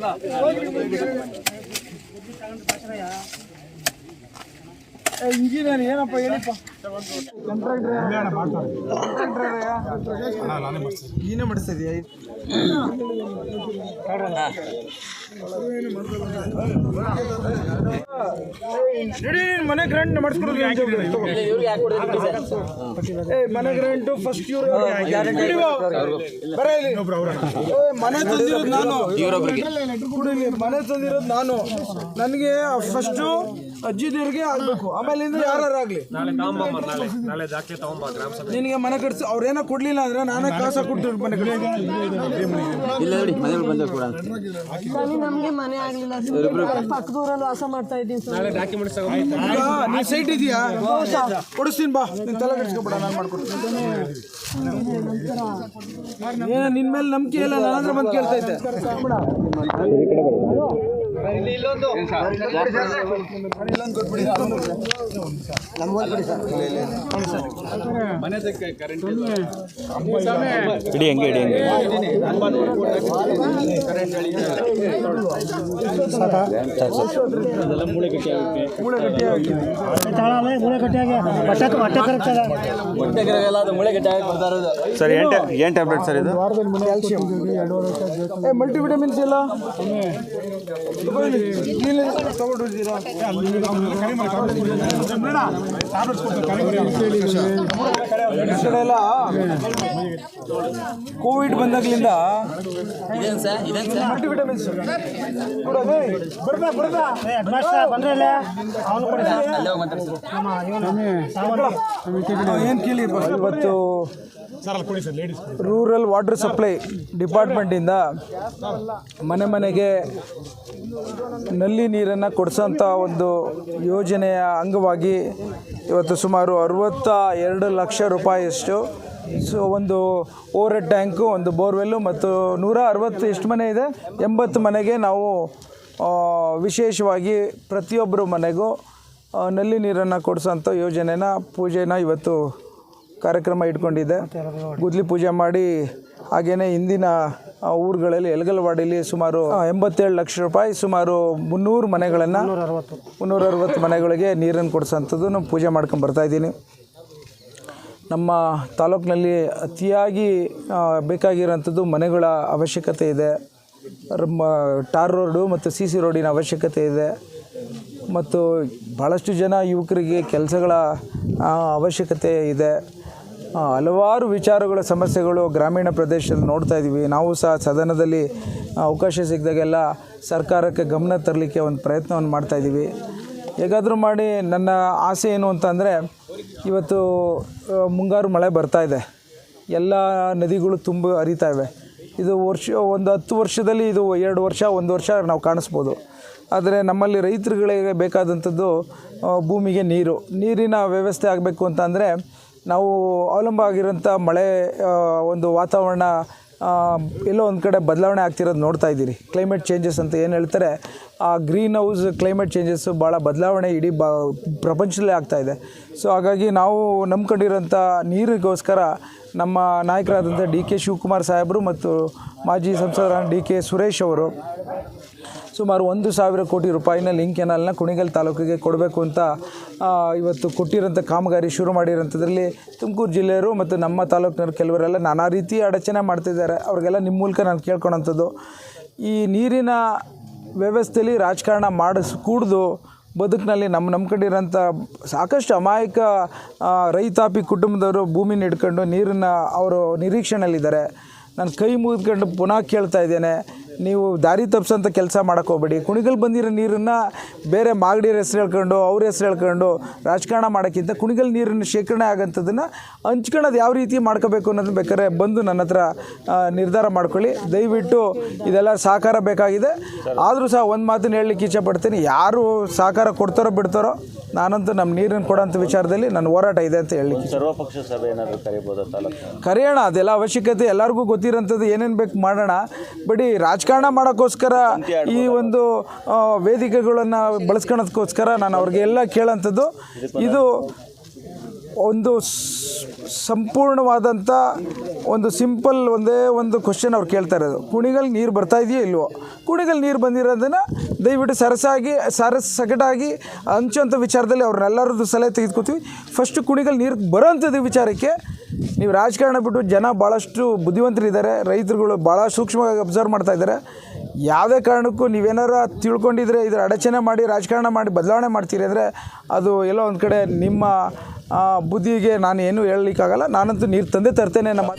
ఇక్కడ ಇಂಜಿನಿಯರ್ ಏನಪ್ಪ ಹೇಳಿಪ್ಪ? ನೀನೇ ಮಾಡಿಸ್ತಿದ್ಯಾ? ನಡಿ ಮನೆ ಗ್ರಂಟ್ ಮಾಡಿಸ್ಕೊಡೋದು ಏ ಮನೆ ಗ್ರಂಟು ಫಸ್ಟ್ ಇವ್ರು ಬರ ಇಲ್ಲಿ. ಏ, ಮನೆ ತಂದಿರೋದು ನಾನು. ಮನೆ ತಂದಿರೋದು ನಾನು. ನನಗೆ ಫಸ್ಟು ಅಜ್ಜಿ ದೇವ್ರಿಗೆ ಆಗ್ಬೇಕು. ಆಮೇಲೆ ಇಂದ ಯಾರು ಆಗ್ಲಿ? ನಾಳೆ ತಗೊಂಬಮ್ಮ ನಾಳೆ ನಾಳೆ ದಾಖಲೆ ತಗೊಂಬ ಗ್ರಾಮ ಸಭೆ ನಿನಗೆ ಮನೆ ಕಟ್ಸಿ ಅವ್ರೇನೋ ಕೊಡ್ಲಿಲ್ಲ ಅಂದ್ರೆ ನಾನೇ ಕಾಸ ಕೊಡ್ತೀನಿ. ಮನೆ ಇಲ್ಲ ನೋಡಿ ಮನೇಲಿ ಬಂದ ಕೂಡ. ಸ್ವಾಮಿ ನಮ್ಗೆ ಮನೆ ಆಗ್ಲಿಲ್ಲ. ಸರ್ ಪಕ್ಕದೂರಲ್ಲಿ ವಾಸ ಮಾಡ್ತಾ ಇದ್ದೀನಿ ನಾಳೆ ಡಾಕ್ಯುಮೆಂಟ್ಸ್ ತಗೊಂಬ ಈಗ ನೀನ್ ಸೈಟ್ ಇದೆಯಾ? ಕೊಡಿಸ್ತೀನಿ ಬಾ. ನಿನ್ ತಲೆ ಕೆಡಿಸ್ಕೊಬೇಡ ನಾನು ಮಾಡ್ಕೊಡ್ತೀನಿ. ಏನ ನಿನ್ ಮೇಲೆ ನಂಬಿಕೆ ಇಲ್ಲ ಬಂದ್ ಬಂದು ಕೇಳ್ತೈತೆ ಇಡಿ ಹಂಗೆ ಇಡಿ ಹಂಗೆ ಸರ್ ಏನು ಏನ್ ಟ್ಯಾಬ್ಲೆಟ್ ಸರ್ ಇದು? ಮಲ್ಟಿವಿಟಮಿನ್ಸ್ ಇಲ್ಲ? ಎಲ್ಲ ಕೋವಿಡ್ ಬಂದಾಗ್ಲಿಂದ ಮಲ್ಟಿವಿಟಮಿನ್ಸ್. ಏನು ಕೇಳಿ ಇವತ್ತು ರೂರಲ್ ವಾಟರ್ ಸಪ್ಲೈ ಡಿಪಾರ್ಟ್ಮೆಂಟಿಂದ ಮನೆ ಮನೆಗೆ ನಲ್ಲಿ ನೀರನ್ನು ಕೊಡಿಸೋಂಥ ಒಂದು ಯೋಜನೆಯ ಅಂಗವಾಗಿ ಇವತ್ತು ಸುಮಾರು ಅರವತ್ತ ಎರಡು ಲಕ್ಷ ರೂಪಾಯಿಯಷ್ಟು ಸೊ ಒಂದು ಓವರ್ ಹೆಡ್ ಟ್ಯಾಂಕು ಒಂದು ಬೋರ್ವೆಲ್ಲು ಮತ್ತು ನೂರ ಅರವತ್ತು ಎಷ್ಟು ಮನೆ ಇದೆ? ಎಂಬತ್ತು ಮನೆಗೆ ನಾವು ವಿಶೇಷವಾಗಿ ಪ್ರತಿಯೊಬ್ಬರ ಮನೆಗೂ ನಲ್ಲಿ ನೀರನ್ನು ಕೊಡಿಸೋಂಥ ಯೋಜನೆನ ಪೂಜೆನ ಇವತ್ತು ಕಾರ್ಯಕ್ರಮ ಇಟ್ಕೊಂಡಿದ್ದೆ. ಗುದ್ಲಿ ಪೂಜೆ ಮಾಡಿ ಹಾಗೆಯೇ ಇಂದಿನ ಊರುಗಳಲ್ಲಿ ಎಲಗಲವಾಡಿಲಿ ಸುಮಾರು ಎಂಬತ್ತೇಳು ಲಕ್ಷ ರೂಪಾಯಿ ಸುಮಾರು ಮುನ್ನೂರು ಮನೆಗಳನ್ನು ಮುನ್ನೂರ ಅರವತ್ತು ಮನೆಗಳಿಗೆ ನೀರನ್ನು ಕೊಡಿಸೋಂಥದ್ದು ಪೂಜೆ ಮಾಡ್ಕೊಂಡು ಬರ್ತಾ ಇದ್ದೀನಿ. ನಮ್ಮ ತಾಲೂಕಿನಲ್ಲಿ ಅತಿಯಾಗಿ ಬೇಕಾಗಿರೋಂಥದ್ದು ಮನೆಗಳ ಅವಶ್ಯಕತೆ ಇದೆ. ಟಾರ್ ರೋಡು ಮತ್ತು ಸಿ ಸಿ ರೋಡಿನ ಅವಶ್ಯಕತೆ ಇದೆ. ಮತ್ತು ಭಾಳಷ್ಟು ಜನ ಯುವಕರಿಗೆ ಕೆಲಸಗಳ ಅವಶ್ಯಕತೆ ಇದೆ. ಹಲವಾರು ವಿಚಾರಗಳ ಸಮಸ್ಯೆಗಳು ಗ್ರಾಮೀಣ ಪ್ರದೇಶದಲ್ಲಿ ನೋಡ್ತಾ ಇದ್ದೀವಿ. ನಾವು ಸಹ ಸದನದಲ್ಲಿ ಅವಕಾಶ ಸಿಕ್ಕಿದಾಗೆಲ್ಲ ಸರ್ಕಾರಕ್ಕೆ ಗಮನ ತರಲಿಕ್ಕೆ ಒಂದು ಪ್ರಯತ್ನವನ್ನು ಮಾಡ್ತಾ ಇದ್ದೀವಿ. ಹೇಗಾದರೂ ಮಾಡಿ ನನ್ನ ಆಸೆ ಏನು ಅಂತಂದರೆ, ಇವತ್ತು ಮುಂಗಾರು ಮಳೆ ಬರ್ತಾ ಇದೆ. ಎಲ್ಲ ನದಿಗಳು ತುಂಬ ಹರಿತಾ ಇವೆ. ಇದು ವರ್ಷ, ಒಂದು ಹತ್ತು ವರ್ಷದಲ್ಲಿ ಇದು ಎರಡು ವರ್ಷ, ಒಂದು ವರ್ಷ ನಾವು ಕಾಣಿಸ್ಬೋದು. ಆದರೆ ನಮ್ಮಲ್ಲಿ ರೈತರುಗಳಿಗೆ ಬೇಕಾದಂಥದ್ದು ಭೂಮಿಗೆ ನೀರು. ನೀರಿನ ವ್ಯವಸ್ಥೆ ಆಗಬೇಕು ಅಂತಂದರೆ ನಾವು ಅವಲಂಬ ಆಗಿರೋಂಥ ಮಳೆ ಒಂದು ವಾತಾವರಣ ಎಲ್ಲೋ ಒಂದು ಕಡೆ ಬದಲಾವಣೆ ಆಗ್ತಿರೋದು ನೋಡ್ತಾ ಇದ್ದೀರಿ. ಕ್ಲೈಮೇಟ್ ಚೇಂಜಸ್ ಅಂತ ಏನು ಹೇಳ್ತಾರೆ, ಆ ಗ್ರೀನ್ ಹೌಸ್ ಕ್ಲೈಮೇಟ್ ಚೇಂಜಸ್ಸು ಭಾಳ ಬದಲಾವಣೆ ಇಡೀ ಬ, ಪ್ರಪಂಚದಲ್ಲೇ ಆಗ್ತಾ ಇದೆ. ಸೊ ಹಾಗಾಗಿ ನಾವು ನಂಬ್ಕೊಂಡಿರೋಂಥ ನೀರಿಗೋಸ್ಕರ ನಮ್ಮ ನಾಯಕರಾದಂಥ ಡಿ ಕೆ ಶಿವಕುಮಾರ್ ಸಾಹೇಬರು ಮತ್ತು ಮಾಜಿ ಸಂಸದರಾದ ಡಿ ಕೆ ಸುರೇಶ್ ಅವರು ಸುಮಾರು ಒಂದು ಸಾವಿರ ಕೋಟಿ ರೂಪಾಯಿನ ಲಿಂಕ್ ಕೆನಾಲ್ನ ಕುಣಿಗಲ್ ತಾಲೂಕಿಗೆ ಕೊಡಬೇಕು ಅಂತ ಇವತ್ತು ಕೊಟ್ಟಿರೋಂಥ ಕಾಮಗಾರಿ ಶುರು ಮಾಡಿರೋಂಥದ್ರಲ್ಲಿ ತುಮಕೂರು ಜಿಲ್ಲೆಯವರು ಮತ್ತು ನಮ್ಮ ತಾಲೂಕಿನವರು ಕೆಲವರೆಲ್ಲ ನಾನಾ ರೀತಿ ಅಡಚಣೆ ಮಾಡ್ತಿದ್ದಾರೆ. ಅವ್ರಿಗೆಲ್ಲ ನಿಮ್ಮ ಮೂಲಕ ನಾನು ಕೇಳ್ಕೊಳೋಂಥದ್ದು. ಈ ನೀರಿನ ವ್ಯವಸ್ಥೆಯಲ್ಲಿ ರಾಜಕಾರಣ ಮಾಡಿಸ್, ಕೂಡ್ದು ಬದುಕಿನಲ್ಲಿ ನಮ್ಮ ನಂಬ್ಕೊಂಡಿರೋಂಥ ಸಾಕಷ್ಟು ಅಮಾಯಕ ರೈತಾಪಿ ಕುಟುಂಬದವರು ಭೂಮಿನ ಹಿಡ್ಕೊಂಡು ನೀರನ್ನು ಅವರು ನಿರೀಕ್ಷಣೆಯಲ್ಲಿದ್ದಾರೆ. ನಾನು ಕೈ ಮುಗಿದ್ಕೊಂಡು ಪುನಃ ಕೇಳ್ತಾ ಇದ್ದೇನೆ. ನೀವು ದಾರಿ ತಪ್ಪಿಸೋಂಥ ಕೆಲಸ ಮಾಡೋಕ್ಕೆ ಹೋಗ್ಬೇಡಿ. ಕುಣಿಗಲ್ ಬಂದಿರೋ ನೀರನ್ನು ಬೇರೆ ಮಾಗಡಿಯರ ಹೆಸ್ರು ಹೇಳ್ಕೊಂಡು ಅವ್ರ ಹೆಸ್ರು ಹೇಳ್ಕೊಂಡು ರಾಜಕಾರಣ ಮಾಡೋಕ್ಕಿಂತ ಕುಣಿಗಲ್ ನೀರನ್ನು ಶೇಖರಣೆ ಆಗೋಂಥದ್ದನ್ನು ಹಂಚ್ಕೊಳ್ಳೋದು ಯಾವ ರೀತಿ ಮಾಡ್ಕೋಬೇಕು ಅನ್ನೋದನ್ನ ಬೇಕಾದ್ರೆ ಬಂದು ನನ್ನ ಹತ್ರ ನಿರ್ಧಾರ ಮಾಡ್ಕೊಳ್ಳಿ. ದಯವಿಟ್ಟು ಇದೆಲ್ಲ ಸಹಕಾರ ಬೇಕಾಗಿದೆ. ಆದರೂ ಸಹ ಒಂದು ಮಾತನ್ನು ಹೇಳಲಿಕ್ಕೆ ಇಚ್ಛಪಡ್ತೀನಿ ಯಾರು ಸಹಕಾರ ಕೊಡ್ತಾರೋ ಬಿಡ್ತಾರೋ ನಾನಂತೂ ನಮ್ಮ ನೀರನ್ನು ಕೊಡೋಂಥ ವಿಚಾರದಲ್ಲಿ ನನ್ನ ಹೋರಾಟ ಇದೆ ಅಂತ ಹೇಳಲಿಕ್ಕೆ ಸರ್ವಪಕ್ಷ ಸಭೆ ಏನಾದರೂ ಕರೆಯೋಣ ಅದೆಲ್ಲ ಅವಶ್ಯಕತೆ ಎಲ್ಲರಿಗೂ ಗೊತ್ತಿರೋಂಥದ್ದು ಏನೇನು ಬೇಕು ಮಾಡೋಣ. ಬಡಿ ರಾಜಕಾರಣ ಮಾಡೋಕ್ಕೋಸ್ಕರ ಈ ಒಂದು ವೇದಿಕೆಗಳನ್ನು ಬಳಸ್ಕೊಳೋದಕ್ಕೋಸ್ಕರ ನಾನು ಅವ್ರಿಗೆ ಎಲ್ಲ ಕೇಳೋಂಥದ್ದು. ಇದು ಒಂದು ಸಂಪೂರ್ಣವಾದಂಥ ಒಂದು ಸಿಂಪಲ್ ಒಂದೇ ಒಂದು ಕ್ವಶನ್ ಅವ್ರು ಕೇಳ್ತಾ ಇರೋದು. ಕುಣಿಗಲ್ ನೀರು ಬರ್ತಾ ಇದೆಯೋ ಇಲ್ವೋ? ಕುಣಿಗಲ್ ನೀರು ಬಂದಿರೋದನ್ನು ದಯವಿಟ್ಟು ಸರಸಾಗಿ ಸರಸ್ ಸಗಟಾಗಿ ಹಂಚುವಂಥ ವಿಚಾರದಲ್ಲಿ ಅವ್ರನ್ನೆಲ್ಲರದ್ದು ಸಲಹೆ ತೆಗೆದುಕೊತೀವಿ. ಫಸ್ಟು ಕುಣಿಗಲ್ ನೀರು ಬರೋಂಥದ್ದು ವಿಚಾರಕ್ಕೆ ನೀವು ರಾಜಕಾರಣ ಬಿಟ್ಟು ಜನ ಭಾಳಷ್ಟು ಬುದ್ಧಿವಂತರಿದ್ದಾರೆ, ರೈತರುಗಳು ಭಾಳ ಸೂಕ್ಷ್ಮವಾಗಿ ಅಬ್ಸರ್ವ್ ಮಾಡ್ತಾ ಇದ್ದಾರೆ. ಯಾವುದೇ ಕಾರಣಕ್ಕೂ ನೀವೇನಾರ ತಿಳ್ಕೊಂಡಿದ್ರೆ ಇದರ ಅಡಚಣೆ ಮಾಡಿ, ರಾಜಕಾರಣ ಮಾಡಿ, ಬದಲಾವಣೆ ಮಾಡ್ತೀರಿ ಅಂದರೆ ಅದು ಎಲ್ಲೋ ಒಂದು ಕಡೆ ನಿಮ್ಮ ಬುದ್ಧಿಗೆ ನಾನು ಏನೂ ಹೇಳಲಿಕ್ಕಾಗಲ್ಲ. ನಾನಂತೂ ನೀರು ತಂದೆ ತರ್ತೇನೆ. ನಮ್ಮ